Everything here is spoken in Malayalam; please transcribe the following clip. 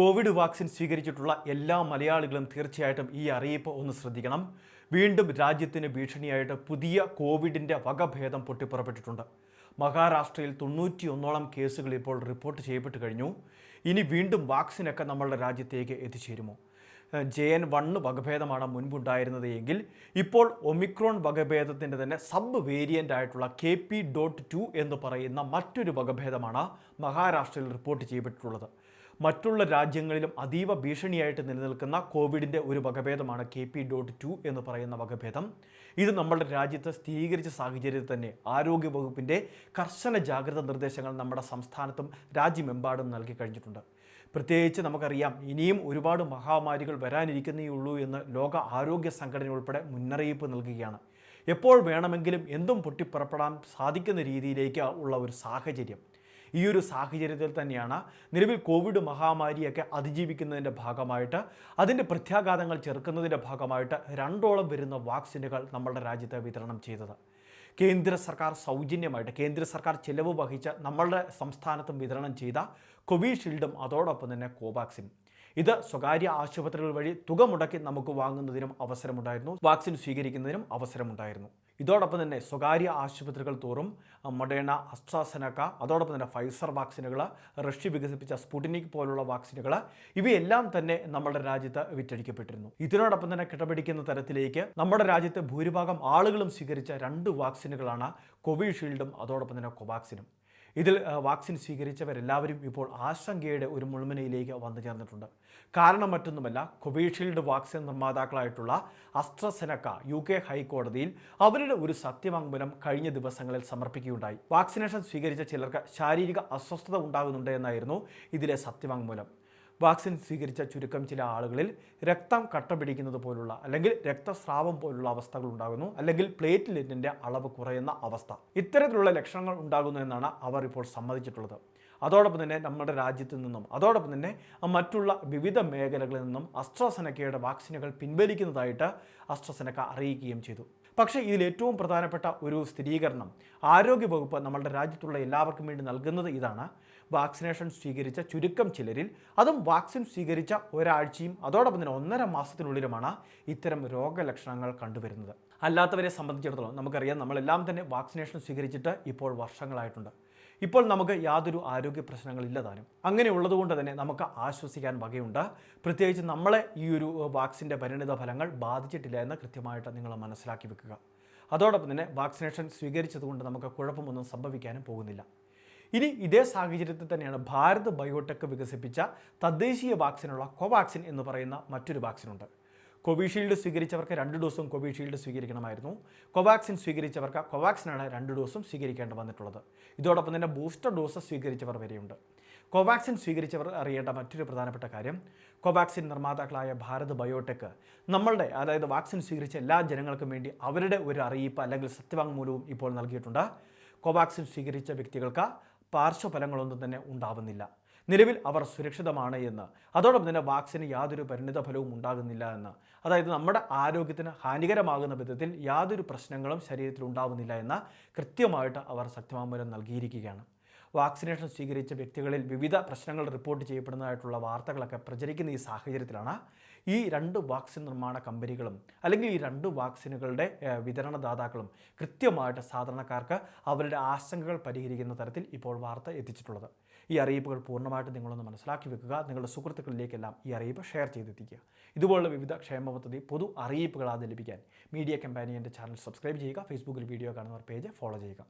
കോവിഡ് വാക്സിൻ സ്വീകരിച്ചിട്ടുള്ള എല്ലാ മലയാളികളും തീർച്ചയായിട്ടും ഈ അറിയിപ്പ് ഒന്ന് ശ്രദ്ധിക്കണം. വീണ്ടും രാജ്യത്തിന് ഭീഷണിയായിട്ട് പുതിയ കോവിഡിന്റെ വകഭേദം പൊട്ടിപ്പുറപ്പെട്ടിട്ടുണ്ട്. മഹാരാഷ്ട്രയിൽ തൊണ്ണൂറ്റിയൊന്നോളം കേസുകൾ ഇപ്പോൾ റിപ്പോർട്ട് ചെയ്യപ്പെട്ട് കഴിഞ്ഞു. ഇനി വീണ്ടും വാക്സിനൊക്കെ നമ്മളുടെ രാജ്യത്തേക്ക് എത്തിച്ചേരുമോ? ജെ എൻ വണ്ണ് വകഭേദമാണ് മുൻപുണ്ടായിരുന്നത് എങ്കിൽ ഇപ്പോൾ ഒമിക്രോൺ വകഭേദത്തിന്റെ തന്നെ സബ് വേരിയന്റ് ആയിട്ടുള്ള കെ പി ഡോട്ട് ടു എന്ന് പറയുന്ന മറ്റൊരു വകഭേദമാണ് മഹാരാഷ്ട്രയിൽ റിപ്പോർട്ട് ചെയ്യപ്പെട്ടിട്ടുള്ളത്. മറ്റുള്ള രാജ്യങ്ങളിലും അതീവ ഭീഷണിയായിട്ട് നിലനിൽക്കുന്ന കോവിഡിന്റെ ഒരു വകഭേദമാണ് കെ പി ഡോട്ട് ടു എന്ന് പറയുന്ന വകഭേദം. ഇത് നമ്മുടെ രാജ്യത്ത് സ്ഥിരീകരിച്ച സാഹചര്യത്തിൽ തന്നെ ആരോഗ്യവകുപ്പിന്റെ കർശന ജാഗ്രത നിർദ്ദേശങ്ങൾ നമ്മുടെ സംസ്ഥാനത്തും രാജ്യമെമ്പാടും നൽകി കഴിഞ്ഞിട്ടുണ്ട്. പ്രത്യേകിച്ച് നമുക്കറിയാം ഇനിയും ഒരുപാട് മഹാമാരികൾ വരാനിരിക്കുന്നേ ഉള്ളൂ എന്ന് ലോക ആരോഗ്യ സംഘടന ഉൾപ്പെടെ മുന്നറിയിപ്പ് നൽകുകയാണ്. എപ്പോൾ വേണമെങ്കിലും എന്തും പൊട്ടിപ്പുറപ്പെടാൻ സാധിക്കുന്ന രീതിയിലേക്ക് ഉള്ള ഒരു സാഹചര്യം. ഈ ഒരു സാഹചര്യത്തിൽ തന്നെയാണ് നിലവിൽ കോവിഡ് മഹാമാരിയൊക്കെ അതിജീവിക്കുന്നതിന്റെ ഭാഗമായിട്ട് അതിന്റെ പ്രത്യാഘാതങ്ങൾ ചെറുക്കുന്നതിന്റെ ഭാഗമായിട്ട് രണ്ടോളം വരുന്ന വാക്സിനുകൾ നമ്മളുടെ രാജ്യത്ത് വിതരണം ചെയ്തത്. കേന്ദ്ര സർക്കാർ സൗജന്യമായിട്ട് കേന്ദ്ര സർക്കാർ ചെലവ് വഹിച്ച നമ്മളുടെ സംസ്ഥാനത്തും വിതരണം ചെയ്ത കോവിഷീൽഡും അതോടൊപ്പം തന്നെ കോവാക്സിൻ. ഇത് സ്വകാര്യ ആശുപത്രികൾ വഴി തുക മുടക്കി നമുക്ക് വാങ്ങുന്നതിനും അവസരമുണ്ടായിരുന്നു വാക്സിൻ സ്വീകരിക്കുന്നതിനും അവസരമുണ്ടായിരുന്നു. ഇതോടൊപ്പം തന്നെ സ്വകാര്യ ആശുപത്രികൾ തോറും മൊഡേണ അസ്ട്രാസെനക്ക അതോടൊപ്പം തന്നെ ഫൈസർ വാക്സിനുകൾ റഷ്യ വികസിപ്പിച്ച സ്പുട്ടിനിക് പോലുള്ള വാക്സിനുകൾ ഇവയെല്ലാം തന്നെ നമ്മുടെ രാജ്യത്ത് വിറ്റഴിക്കപ്പെട്ടിരുന്നു. ഇതിനോടൊപ്പം തന്നെ കിടപിടിക്കുന്ന തരത്തിലേക്ക് നമ്മുടെ രാജ്യത്തെ ഭൂരിഭാഗം ആളുകളും സ്വീകരിച്ച രണ്ട് വാക്സിനുകളാണ് കോവിഷീൽഡും അതോടൊപ്പം തന്നെ കോവാക്സിനും. ഇതിൽ വാക്സിൻ സ്വീകരിച്ചവരെല്ലാവരും ഇപ്പോൾ ആശങ്കയുടെ ഒരു മുൾമുനയിലേക്ക് വന്നു ചേർന്നിട്ടുണ്ട്. കാരണം മറ്റൊന്നുമല്ല കോവിഷീൽഡ് വാക്സിൻ നിർമ്മാതാക്കളായിട്ടുള്ള അസ്ട്രസെനക്ക യു കെ ഹൈക്കോടതിയിൽ അവരുടെ ഒരു സത്യവാങ്മൂലം കഴിഞ്ഞ ദിവസങ്ങളിൽ സമർപ്പിക്കുകയുണ്ടായി. വാക്സിനേഷൻ സ്വീകരിച്ച ചിലർക്ക് ശാരീരിക അസ്വസ്ഥത ഉണ്ടാകുന്നുണ്ട് എന്നായിരുന്നു ഇതിലെ സത്യവാങ്മൂലം. വാക്സിൻ സ്വീകരിച്ച ചുരുക്കം ചില ആളുകളിൽ രക്തം കട്ട പിടിക്കുന്നത് പോലുള്ള അല്ലെങ്കിൽ രക്തസ്രാവം പോലുള്ള അവസ്ഥകൾ ഉണ്ടാകുന്നു അല്ലെങ്കിൽ പ്ലേറ്റ്ലെറ്റിന്റെ അളവ് കുറയുന്ന അവസ്ഥ. ഇത്തരത്തിലുള്ള ലക്ഷണങ്ങൾ ഉണ്ടാകുന്നു എന്നാണ് അവർ ഇപ്പോൾ സമ്മതിച്ചിട്ടുള്ളത്. അതോടൊപ്പം തന്നെ നമ്മുടെ രാജ്യത്തു നിന്നും അതോടൊപ്പം തന്നെ മറ്റുള്ള വിവിധ മേഖലകളിൽ നിന്നും അസ്ട്രസെനക്കയുടെ വാക്സിനുകൾ പിൻവലിക്കുന്നതായിട്ട് അസ്ട്രസെനക്ക അറിയിക്കുകയും ചെയ്തു. പക്ഷേ ഇതിൽ ഏറ്റവും പ്രധാനപ്പെട്ട ഒരു സ്ഥിരീകരണം ആരോഗ്യവകുപ്പ് നമ്മളുടെ രാജ്യത്തുള്ള എല്ലാവർക്കും വേണ്ടി നൽകുന്നത് ഇതാണ്. വാക്സിനേഷൻ സ്വീകരിച്ച ചുരുക്കം ചിലരിൽ അതും വാക്സിൻ സ്വീകരിച്ച ഒരാഴ്ചയും അതോടൊപ്പം തന്നെ ഒന്നര മാസത്തിനുള്ളിലുമാണ് ഇത്തരം രോഗലക്ഷണങ്ങൾ കണ്ടുവരുന്നത്. അല്ലാത്തവരെ സംബന്ധിച്ചിടത്തോളം നമുക്കറിയാം നമ്മളെല്ലാം തന്നെ വാക്സിനേഷൻ സ്വീകരിച്ചിട്ട് ഇപ്പോൾ വർഷങ്ങളായിട്ടുണ്ട്. ഇപ്പോൾ നമുക്ക് യാതൊരു ആരോഗ്യ പ്രശ്നങ്ങളില്ലതാനും അങ്ങനെ ഉള്ളതുകൊണ്ട് തന്നെ നമുക്ക് ആശ്വസിക്കാൻ വകയുണ്ട്. പ്രത്യേകിച്ച് നമ്മളെ ഈ ഒരു വാക്സിന്റെ പരിണിത ഫലങ്ങൾ ബാധിച്ചിട്ടില്ല എന്ന് കൃത്യമായിട്ട് നിങ്ങൾ മനസ്സിലാക്കി വെക്കുക. അതോടൊപ്പം തന്നെ വാക്സിനേഷൻ സ്വീകരിച്ചതുകൊണ്ട് നമുക്ക് കുഴപ്പമൊന്നും സംഭവിക്കാനും പോകുന്നില്ല. ഇനി ഇതേ സാഹചര്യത്തിൽ തന്നെയാണ് ഭാരത് ബയോടെക് വികസിപ്പിച്ച തദ്ദേശീയ വാക്സിനുള്ള കോവാക്സിൻ എന്ന് പറയുന്ന മറ്റൊരു വാക്സിനുണ്ട്. കോവിഷീൽഡ് സ്വീകരിച്ചവർക്ക് രണ്ട് ഡോസും കോവിഷീൽഡ് സ്വീകരിക്കണമായിരുന്നു. കോവാക്സിൻ സ്വീകരിച്ചവർക്ക് കോവാക്സിനാണ് രണ്ട് ഡോസും സ്വീകരിക്കേണ്ടി വന്നിട്ടുള്ളത്. ഇതോടൊപ്പം തന്നെ ബൂസ്റ്റർ ഡോസ് സ്വീകരിച്ചവർ വരെയുണ്ട്. കോവാക്സിൻ സ്വീകരിച്ചവർ അറിയേണ്ട മറ്റൊരു പ്രധാനപ്പെട്ട കാര്യം കോവാക്സിൻ നിർമ്മാതാക്കളായ ഭാരത് ബയോടെക് നമ്മളുടെ അതായത് വാക്സിൻ സ്വീകരിച്ച എല്ലാ ജനങ്ങൾക്കും വേണ്ടി അവരുടെ ഒരു അറിയിപ്പ് അല്ലെങ്കിൽ സത്യവാങ്മൂലവും ഇപ്പോൾ നൽകിയിട്ടുണ്ട്. കോവാക്സിൻ സ്വീകരിച്ച വ്യക്തികൾക്ക് പാർശ്വഫലങ്ങളൊന്നും തന്നെ ഉണ്ടാവുന്നില്ല. നിലവിൽ അവർ സുരക്ഷിതമാണ് എന്ന്. അതോടൊപ്പം തന്നെ വാക്സിന് യാതൊരു പരിണിത ഫലവും ഉണ്ടാകുന്നില്ല എന്ന്. അതായത് നമ്മുടെ ആരോഗ്യത്തിന് ഹാനികരമാകുന്ന വിധത്തിൽ യാതൊരു പ്രശ്നങ്ങളും ശരീരത്തിൽ ഉണ്ടാകുന്നില്ല എന്ന് കൃത്യമായിട്ട് അവർ സത്യവാങ്മൂലം നൽകിയിരിക്കുകയാണ്. വാക്സിനേഷൻ സ്വീകരിച്ച വ്യക്തികളിൽ വിവിധ പ്രശ്നങ്ങൾ റിപ്പോർട്ട് ചെയ്യപ്പെടുന്നതായിട്ടുള്ള വാർത്തകളൊക്കെ പ്രചരിക്കുന്ന ഈ സാഹചര്യത്തിലാണ് ഈ രണ്ട് വാക്സിൻ നിർമ്മാണ കമ്പനികളും അല്ലെങ്കിൽ ഈ രണ്ട് വാക്സിനുകളുടെ വിതരണദാതാക്കളും കൃത്യമായിട്ട് സാധാരണക്കാർക്ക് അവരുടെ ആശങ്കകൾ പരിഹരിക്കുന്ന തരത്തിൽ ഇപ്പോൾ വാർത്ത എത്തിച്ചിട്ടുള്ളത്. ഈ അറിയിപ്പുകൾ പൂർണമായിട്ട് നിങ്ങളൊന്ന് മനസ്സിലാക്കി വെക്കുക. നിങ്ങളുടെ സുഹൃത്തുക്കളിലേക്കെല്ലാം ഈ അറിയിപ്പ് ഷെയർ ചെയ്തെത്തിക്കുക. ഇതുപോലുള്ള വിവിധ ക്ഷേമ പദ്ധതി പൊതു അറിയിപ്പുകൾ ആദ്യം ലഭിക്കാൻ. മീഡിയ കമ്പാനിയന്റെ ചാനൽ സബ്സ്ക്രൈബ് ചെയ്യുക. ഫേസ്ബുക്കിൽ വീഡിയോ കാണുന്നവർ പേജ് ഫോളോ ചെയ്യുക.